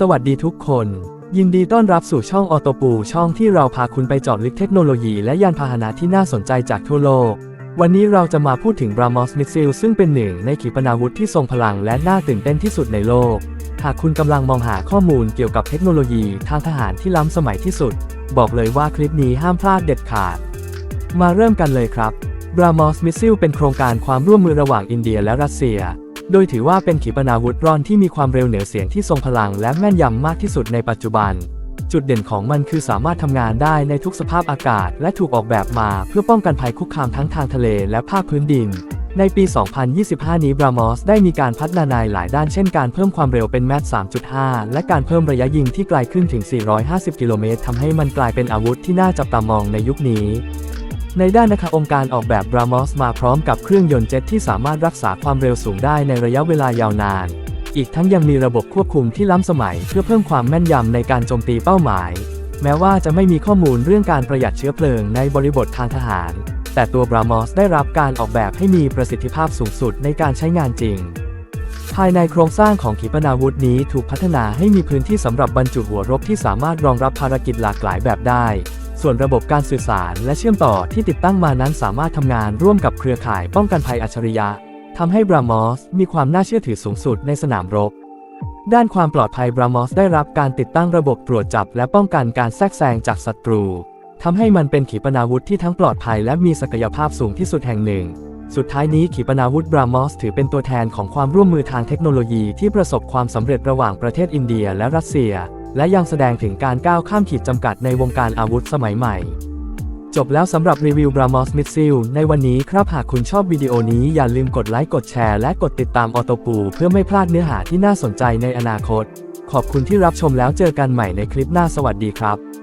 สวัสดีทุกคน ยินดีต้อนรับสู่ช่องออโตปูช่องที่เราพาคุณไปเจาะลึกเทคโนโลยีและยานพาหนะที่น่าสนใจจากทั่วโลก วันนี้เราจะมาพูดถึง BrahMos Missile ซึ่งเป็นหนึ่งในขีปนาวุธที่ทรงพลังและน่าตื่นเต้นที่สุดในโลก หากคุณกำลังมองหาข้อมูลเกี่ยวกับเทคโนโลยีทางทหารที่ล้ำสมัยที่สุด บอกเลยว่าคลิปนี้ห้ามพลาดเด็ดขาด มาเริ่มกันเลยครับ BrahMos Missile เป็นโครงการความร่วมมือระหว่างอินเดียและรัสเซีย โดยถือว่าเป็นขีปนาวุธร่อนที่มีความเร็วเหนือเสียงที่ทรงพลังและแม่นยำมากที่สุดในปัจจุบัน จุดเด่นของมันคือสามารถทำงานได้ในทุกสภาพอากาศ และถูกออกแบบมาเพื่อป้องกันภัยคุกคามทั้งทางทะเลและภาคพื้นดิน ในปี 2025 นี้ BrahMos ได้มีการพัฒนาในหลายด้านเช่นการเพิ่มความเร็วเป็นแมท3.5 และการเพิ่มระยะยิงที่ไกลขึ้นถึง 450 กิโลเมตรทำให้มันกลายเป็นอาวุธที่น่าจับตามองในยุคนี้ ในด้านนะคะองค์การออกแบบ BrahMos มาพร้อมกับเครื่องยนต์เจ็ตที่สามารถรักษาความเร็วสูงได้ในระยะเวลายาวนาน อีกทั้งยังมีระบบควบคุมที่ล้ำสมัยเพื่อเพิ่มความแม่นยำในการโจมตีเป้าหมาย แม้ว่าจะไม่มีข้อมูลเรื่องการประหยัดเชื้อเพลิงในบริบททางทหาร แต่ตัว BrahMos ได้รับการออกแบบให้มีประสิทธิภาพสูงสุดในการใช้งานจริงภายในโครงสร้างของขีปนาวุธนี้ถูกพัฒนาให้มีพื้นที่สำหรับบรรจุหัวรบที่สามารถรองรับภารกิจหลากหลายแบบได้ ส่วนระบบการสื่อสารและเชื่อมต่อที่ติดตั้งมานั้นสามารถทำงานร่วมกับเครือข่ายป้องกันภัยอัจฉริยะทำให้ BrahMos มีความน่าเชื่อถือสูงสุดในสนามรบ ด้านความปลอดภัย BrahMos ได้รับการติดตั้งระบบตรวจจับและป้องกันการแทรกแซงจากศัตรูทำให้มันเป็นขีปนาวุธที่ทั้งปลอดภัยและมีศักยภาพสูงที่สุดแห่งหนึ่ง สุดท้ายนี้ขีปนาวุธ BrahMos ถือเป็นตัวแทนของความร่วมมือทางเทคโนโลยีที่ประสบความสำเร็จระหว่างประเทศอินเดียและรัสเซีย และยังแสดงถึงการก้าวข้ามขีดจำกัดในวงการอาวุธสมัยใหม่ จบแล้วสำหรับรีวิว BrahMos Missile ในวันนี้ครับหากคุณชอบวิดีโอนี้อย่าลืมกดไลค์กดแชร์และกดติดตามออโตปูเพื่อไม่พลาดเนื้อหาที่น่าสนใจในอนาคต ขอบคุณที่รับชมแล้วเจอกันใหม่ในคลิปหน้าสวัสดีครับ